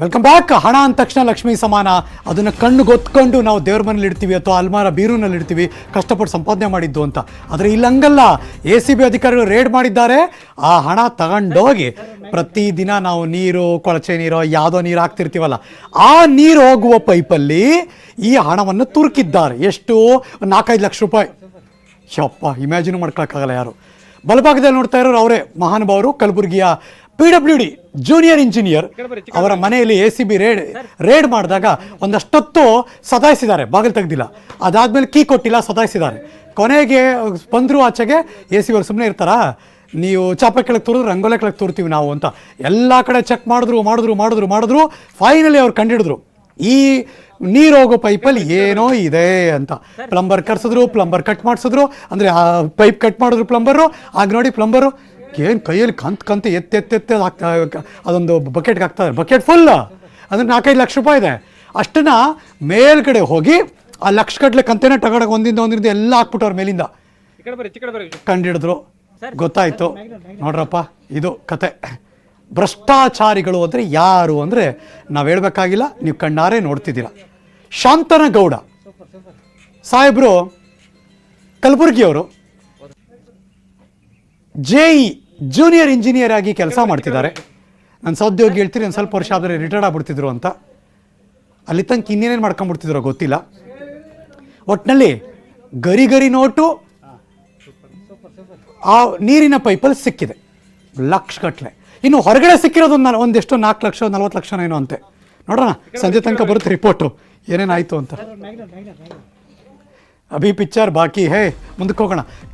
Welcome back ಹಣ ಅಂದ ತಕ್ಷಣ ಲಕ್ಷ್ಮಿ ಸಮಾನ. ಅದನ್ನು ಕಣ್ಣು ಗೊತ್ಕೊಂಡು ನಾವು ದೇವ್ರ ಮನೇಲಿ ಇಡ್ತೀವಿ ಅಥವಾ ಅಲ್ಮಾರ ಬೀರೂನಲ್ಲಿ ಇಡ್ತೀವಿ. ಕಷ್ಟಪಟ್ಟು ಸಂಪಾದನೆ ಮಾಡಿದ್ದು ಅಂತ. ಆದರೆ ಇಲ್ಲಂಗಲ್ಲ ಎ ಸಿ ಬಿ ಅಧಿಕಾರಿಗಳು ರೇಡ್ ಮಾಡಿದ್ದಾರೆ. ಆ ಹಣ ತಗೊಂಡೋಗಿ ಪ್ರತಿದಿನ ನಾವು ನೀರು, ಕೊಳಚೆ ನೀರು, ಯಾವುದೋ ನೀರು ಹಾಕ್ತಿರ್ತೀವಲ್ಲ, ಆ ನೀರು ಹೋಗುವ ಪೈಪಲ್ಲಿ ಈ ಹಣವನ್ನು ತುರುಕಿದ್ದಾರೆ. ಎಷ್ಟು? ನಾಲ್ಕೈದು ಲಕ್ಷ ರೂಪಾಯಿ. ಯಪ್ಪ ಇಮ್ಯಾಜಿನ್ ಮಾಡ್ಕೊಳಕ್ಕಾಗಲ್ಲ ಯಾರು. ಬಲಭಾಗದಲ್ಲಿ ನೋಡ್ತಾ ಇರೋರು ಅವರೇ. ಮಹಾನುಭಾವರು ಕಲಬುರಗಿಯ P W D junior engineer ಅವರ ಮನೆಯಲ್ಲಿ A C B raid raid ಮಾಡಿದಾಗ ಒಂದಷ್ಟೊತ್ತು ಸತಾಯಿಸಿದ್ದಾರೆ ಬಾಗಿಲು ತೆಗ್ದಿಲ್ಲ. ಅದಾದ್ಮೇಲೆ ಕೀ ಕೊಟ್ಟಿಲ್ಲ ಸತಾಯಿಸಿದ್ದಾರೆ. ಕೊನೆಗೆ ಬಂದರೂ ಆಚೆಗೆ ಎ ಸಿ ಅವ್ರು ಸುಮ್ಮನೆ ಇರ್ತಾರಾ? ನೀವು ಚಾಪ ಕೆಳಗೆ ತೋರಿದ್ರು ರಂಗೋಲೆ ಕೆಳಗೆ ತೋರ್ತೀವಿ ನಾವು ಅಂತ. ಎಲ್ಲ ಕಡೆ ಚೆಕ್ ಮಾಡಿದ್ರು ಮಾಡಿದ್ರು ಮಾಡಿದ್ರು ಮಾಡಿದ್ರು ಫೈನಲಿ ಅವ್ರು ಕಂಡಿಡಿದ್ರು. ಈ ನೀರು ಹೋಗೋ ಪೈಪಲ್ಲಿ ಏನೋ ಇದೆ ಅಂತ. ಪ್ಲಂಬರ್ ಕರ್ಸಿದ್ರು ಪ್ಲಂಬರ್ ಕಟ್ ಮಾಡಿಸಿದ್ರು ಅಂದರೆ ಆ ಪೈಪ್ ಕಟ್ ಮಾಡಿದ್ರು ಪ್ಲಂಬರು ಆಗ ನೋಡಿ ಪ್ಲಂಬರು ಏನು ಕೈಯಲ್ಲಿ ಕಂತ್ ಕಂತ ಎತ್ತೆತ್ತೆತ್ತೆ ಹಾಕ್ತಾ ಅದೊಂದು ಬಕೆಟ್ಗೆ ಹಾಕ್ತಾರೆ ಬಕೆಟ್ ಫುಲ್ ಅಂದರೆ ನಾಲ್ಕೈದು ಲಕ್ಷ ರೂಪಾಯಿ ಇದೆ. ಅಷ್ಟನ್ನ ಮೇಲ್ಗಡೆ ಹೋಗಿ ಆ ಲಕ್ಷ ಕಟ್ಲೆ ಕಂತೇನೆ ತಗೊಳಕ್ಕೆ ಒಂದಿಂದ ಒಂದಿಂದ ಎಲ್ಲ ಹಾಕ್ಬಿಟ್ಟು ಅವ್ರ ಮೇಲಿಂದ. ಕಂಡಿಡಿದ್ರು. ಗೊತ್ತಾಯ್ತು. ನೋಡ್ರಪ್ಪ ಇದು ಕತೆ. ಭ್ರಷ್ಟಾಚಾರಿಗಳು ಅಂದರೆ ಯಾರು ಅಂದರೆ ನಾವು ಹೇಳಬೇಕಾಗಿಲ್ಲ ನೀವು ಕಣ್ಣಾರೆ ನೋಡ್ತಿದ್ದೀರ. ಶಾಂತನ ಗೌಡ ಸಾಹೇಬರು ಕಲಬುರಗಿಯವರು. ಜೆ ಇ ಜೂನಿಯರ್ ಇಂಜಿನಿಯರ್ ಆಗಿ ಕೆಲಸ ಮಾಡ್ತಿದ್ದಾರೆ. ನನ್ನ ಸದ್ಯೋಗಿ ಹೇಳ್ತೀರಿ ಒಂದು ಸ್ವಲ್ಪ ವರ್ಷ ಆದರೆ ರಿಟೈರ್ಡ್ ಆಗ್ಬಿಡ್ತಿದ್ರು ಅಂತ. ಅಲ್ಲಿ ತನಕ ಇನ್ನೇನೇನು ಮಾಡ್ಕೊಂಡ್ಬಿಡ್ತಿದ್ರೋ ಗೊತ್ತಿಲ್ಲ. ಒಟ್ಟಿನಲ್ಲಿ ಗರಿ ಗರಿ ನೋಟು, ಆ ನೀರಿನ ಪೈಪಲ್ಲಿ ಸಿಕ್ಕಿದೆ. ಲಕ್ಷ ಗಟ್ಟಲೆ ಇನ್ನು ಹೊರಗಡೆ ಸಿಕ್ಕಿರೋದು ಒಂದು ಒಂದೆಷ್ಟು ನಾಲ್ಕು ಲಕ್ಷ, ನಲ್ವತ್ತು ಲಕ್ಷ ಏನೋ ಅಂತೆ. ನೋಡೋಣ, ಸಂಜೆ ತನಕ ಬರುತ್ತೆ ರಿಪೋರ್ಟು ಏನೇನಾಯಿತು ಅಂತ. ಅಭಿ ಪಿಕ್ಚರ್ ಬಾಕಿ ಹೇ, ಮುಂದಕ್ಕೆ ಹೋಗೋಣ.